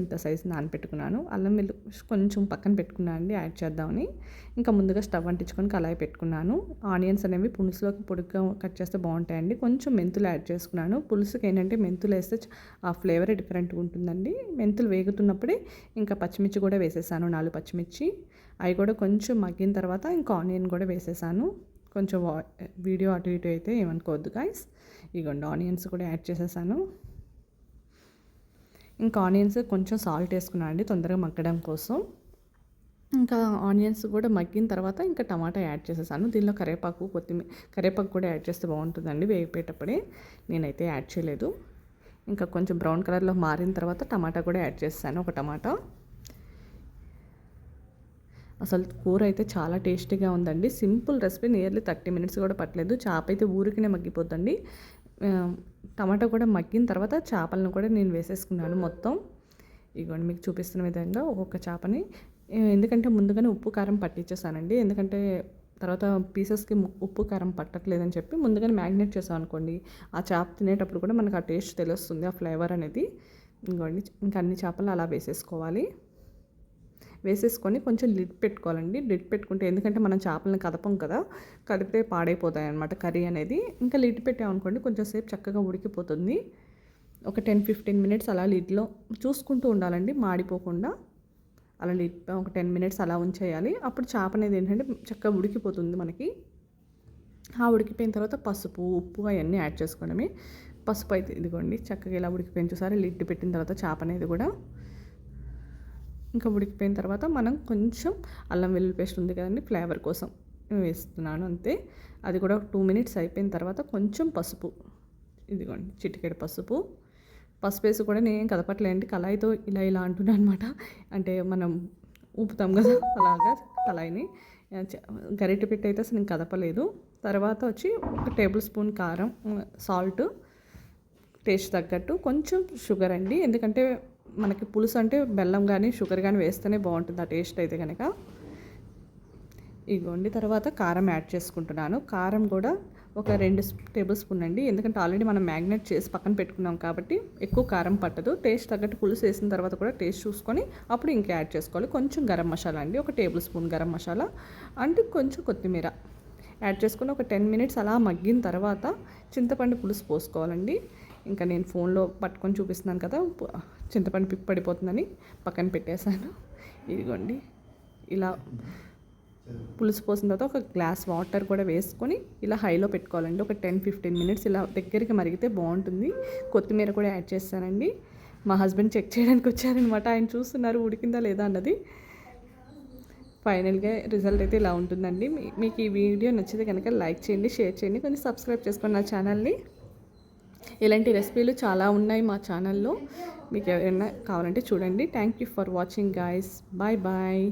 ఇంత సైజు నానపెట్టుకున్నాను. అల్లం వెల్లు కొంచెం పక్కన పెట్టుకున్నాను అండి యాడ్ చేద్దామని. ఇంకా ముందుగా స్టవ్ అంటించుకొని కళాయి పెట్టుకున్నాను. ఆనియన్స్ అనేవి పులుసులోకి పొడుగ్గా కట్ చేస్తే బాగుంటాయండి. కొంచెం మెంతులు యాడ్ చేసుకున్నాను. పులుసుకి ఏంటంటే మెంతులు వేస్తే ఆ ఫ్లేవర్ డిఫరెంట్గా ఉంటుందండి. మెంతులు వేగుతున్నప్పుడే ఇంకా పచ్చిమిర్చి కూడా వేసేసాను నాలుగు పచ్చిమిర్చి. అవి కూడా కొంచెం మగ్గిన తర్వాత ఇంకా ఆనియన్ కూడా వేసేసాను. కొంచెం వీడియో అటు ఇటు అయితే ఏమనుకోవద్దు గాయస్ ఇగోండి ఆనియన్స్ కూడా యాడ్ చేసేసాను. ఇంకా ఆనియన్స్ కొంచెం సాల్ట్ వేసుకున్నాను అండి తొందరగా మగ్గడం కోసం. ఇంకా ఆనియన్స్ కూడా మగ్గిన తర్వాత ఇంకా టమాటా యాడ్ చేసేసాను. దీనిలో కరివేపాకు కొత్తిమీర కరివేపాకు కూడా యాడ్ చేస్తే బాగుంటుందండి వేగిపోయేటప్పుడే. నేనైతే యాడ్ చేయలేదు. ఇంకా కొంచెం బ్రౌన్ కలర్లో మారిన తర్వాత టమాటా కూడా యాడ్ చేస్తాను ఒక టమాటా. అసలు కూర అయితే చాలా టేస్టీగా ఉందండి. Simple recipe nearly thirty minutes కూడా పట్టలేదు. చేప అయితే ఊరికినే మగ్గిపోద్దండి. టమాటా కూడా మగ్గిన తర్వాత చేపలను కూడా నేను వేసేసుకున్నాను మొత్తం. ఇదిగోండి మీకు చూపిస్తున్న విధంగా ఒక్కొక్క చేపని. ఎందుకంటే ముందుగానే ఉప్పు కారం పట్టించేసానండి ఎందుకంటే తర్వాత పీసెస్కి ఉప్పు కారం పట్టట్లేదని చెప్పి ముందుగానే మ్యాగ్నేట్ చేసాం అనుకోండి. ఆ చేప తినేటప్పుడు కూడా మనకు ఆ టేస్ట్ తెలుస్తుంది ఆ ఫ్లేవర్ అనేది. ఇంకోండి ఇంకా అన్ని చేపలు అలా వేసేసుకోవాలి. వేసేసుకొని కొంచెం లిడ్ పెట్టుకోవాలండి. లిడ్ పెట్టుకుంటే ఎందుకంటే మనం చేపలను కదపం కదా కదిపితే పాడైపోతాయి అనమాట కర్రీ అనేది. ఇంకా లిడ్ పెట్టామనుకోండి కొంచెం సేపు చక్కగా ఉడికిపోతుంది. ఒక టెన్ ఫిఫ్టీన్ మినిట్స్ అలా లిడ్లో చూసుకుంటూ ఉండాలండి మాడిపోకుండా. అలా లిడ్ ఒక టెన్ మినిట్స్ అలా ఉంచేయాలి. అప్పుడు చేప అనేది ఏంటంటే చక్కగా ఉడికిపోతుంది మనకి. ఆ ఉడికిపోయిన తర్వాత పసుపు ఉప్పు అవన్నీ యాడ్ చేసుకోవడమే. పసుపు అయితే ఇదిగోండి చక్కగా ఇలా ఉడికిపోయిన చూసారి? లిడ్ పెట్టిన తర్వాత చేప అనేది కూడా. ఇంకా ఉడికిపోయిన తర్వాత మనం కొంచెం అల్లం వెల్లుల్లి పేస్ట్ ఉంది కదండి ఫ్లేవర్ కోసం వేస్తున్నాను అంతే. అది కూడా టూ మినిట్స్ అయిపోయిన తర్వాత కొంచెం పసుపు ఇదిగోండి చిటికెడు పసుపు. పసుపు వేసి కూడా నేను కదపట్లేండి కళాయితో ఇలా ఇలా అంటున్నాను అనమాట. అంటే మనం ఊపుతాం కదా అలాగా కళాయిని. గరిటె పెట్టి అయితే అసలు నేను కదపలేదు. తర్వాత వచ్చి ఒక టేబుల్ స్పూన్ కారం సాల్ట్ టేస్ట్ తగ్గట్టు కొంచెం షుగర్ అండి. ఎందుకంటే మనకి పులుసు అంటే బెల్లం కానీ షుగర్ కానీ వేస్తేనే బాగుంటుంది. ఆ టేస్ట్ అయితే కనుక ఇగోండి తర్వాత కారం యాడ్ చేసుకుంటున్నాను. కారం కూడా ఒక రెండు టేబుల్ స్పూన్ అండి. ఎందుకంటే ఆల్రెడీ మనం మ్యాగ్నేట్ చేసి పక్కన పెట్టుకున్నాం కాబట్టి ఎక్కువ కారం పట్టదు. టేస్ట్ తగ్గట్టు పులుసు వేసిన తర్వాత కూడా టేస్ట్ చూసుకొని అప్పుడు ఇంకా యాడ్ చేసుకోవాలి. కొంచెం గరం మసాలా అండి. ఒక tablespoon garam masala and కొంచెం కొత్తిమీర యాడ్ చేసుకొని ఒక టెన్ మినిట్స్ అలా మగ్గిన తర్వాత చింతపండు పులుసు పోసుకోవాలండి. ఇంకా నేను ఫోన్లో పట్టుకొని చూపిస్తున్నాను కదా చింతపండు పిప్పి పడిపోతుందని పక్కన పెట్టేశాను. ఇదిగోండి ఇలా పులుసు పోసిన తర్వాత ఒక గ్లాస్ వాటర్ కూడా వేసుకొని ఇలా హైలో పెట్టుకోవాలండి. ఒక టెన్ ఫిఫ్టీన్ మినిట్స్ ఇలా దగ్గరికి మరిగితే బాగుంటుంది. కొత్తిమీర కూడా యాడ్ చేస్తానండి. మా హస్బెండ్ చెక్ చేయడానికి వచ్చారనమాట. ఆయన చూస్తున్నారు ఉడికిందా లేదా అన్నది. ఫైనల్గా రిజల్ట్ అయితే ఇలా ఉంటుందండి. మీకు ఈ వీడియో నచ్చితే కనుక లైక్ చేయండి షేర్ చేయండి. కొంచెం సబ్స్క్రైబ్ చేసుకోండి నా ఛానల్ని. ఇలాంటి రెసిపీలు చాలా ఉన్నాయి మా ఛానల్లో. మీకు ఎవరైనా కావాలంటే చూడండి. Thank you for watching guys bye bye